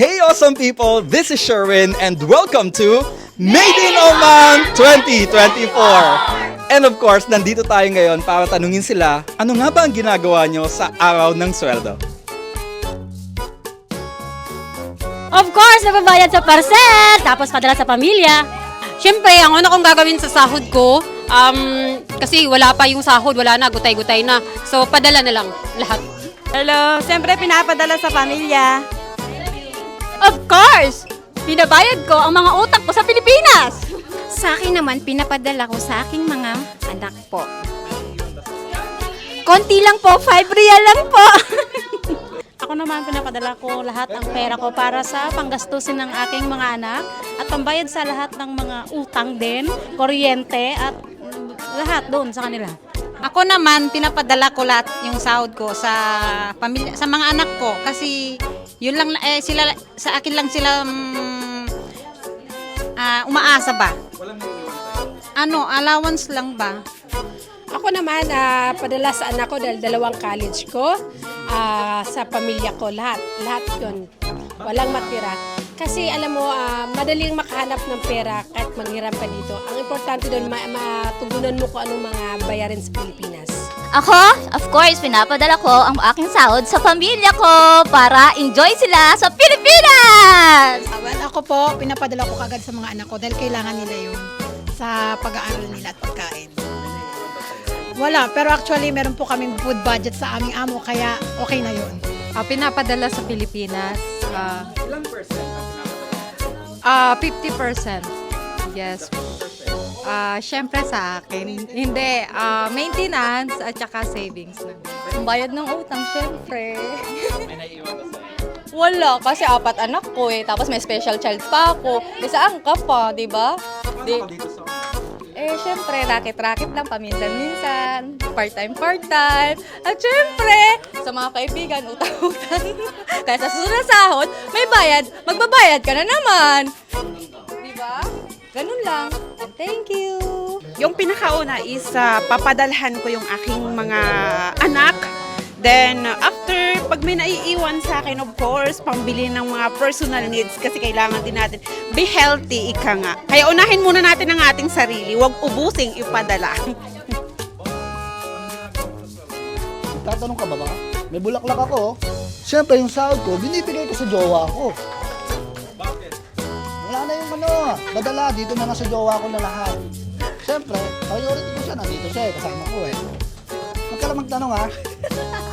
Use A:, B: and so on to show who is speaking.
A: Hey awesome people, this is Sherwin and welcome to Made in Oman 2024! And of course, nandito tayo ngayon para tanungin sila, ano nga ba ang ginagawa nyo sa araw ng sweldo?
B: Of course, nababayad sa parcel, tapos padala sa pamilya.
C: Siyempre, ang una kong gagawin sa sahod ko, um, kasi wala pa yung sahod, wala na, gutay-gutay na. So, padala na lang lahat.
D: Hello, siyempre pinapadala sa pamilya.
B: Of course, binabayad ko ang mga utang ko sa Pilipinas.
E: Sa akin naman, pinapadala ko sa aking mga anak po. Konti lang po, 5 real lang po.
B: Ako naman pinapadala ko lahat ng pera ko para sa panggastusin ng aking mga anak at pambayad sa lahat ng mga utang din, kuryente at lahat doon sa kanila.
F: Ako naman, pinapadala ko lahat yung sahod ko sa pamilya, sa mga anak ko kasi yun lang eh sila sa akin lang sila mm, ah, umaasa ba? Ano, allowance lang ba?
G: Ako naman, ah, padala sa anak ko dahil dalawang college ko, ah, sa pamilya ko, lahat. Lahat yun. Walang matira. Kasi alam mo, ah, madaling makahanap ng pera kahit manghirap ka dito. Ang importante doon, ma- matugunan mo kung anong mga bayarin sa Pilipinas.
E: Ako, of course, pinapadala ko ang aking sahod sa pamilya ko para enjoy sila sa Pilipinas!
H: Ah, Well, ako po, pinapadala ko kagad sa mga anak ko dahil kailangan nila yun sa pag-aaral nila at pagkain. Wala, pero actually meron po kaming food budget sa aming amo kaya okay na yun.
C: Ah, pinapadala sa Pilipinas, ah,
A: Ilang percent ang
C: ah, 50%. Yes. Ah, syempre sa akin. Hindi, ah, maintenance at saka savings na.
B: Ang bayad ng utang, syempre. Wala, kasi apat anak ko eh. Tapos may special child pa ako. Di saan ka pa, di ba? Di, eh, syempre, racket-racket lang paminsan-minsan. Part-time, part-time. At syempre, sa mga kaibigan, utang-utang. Kaya sa susunod na sahod, may bayad, magbabayad ka na naman. Di ba? Ganun lang. Thank you.
D: Yung pinakauna is ah, papadalhan ko yung aking mga anak. Then, after, pag may naiiwan sa akin, of course, pambili ng mga personal needs kasi kailangan din natin. Be healthy, ika nga. Kaya unahin muna natin ang ating sarili. Huwag ubusing ipadala.
I: Tatanong ka ba ba? May bulaklak ako. Siyempre, yung sahod ko, binibigay ko sa jowa ko.
A: Bakit?
I: Wala na yung ano, dadala, dito na nga sa jowa ko na lahat. Siyempre, priority ko siya, nandito siya eh, kasama ko eh. Huwag ka lang magtanong ha.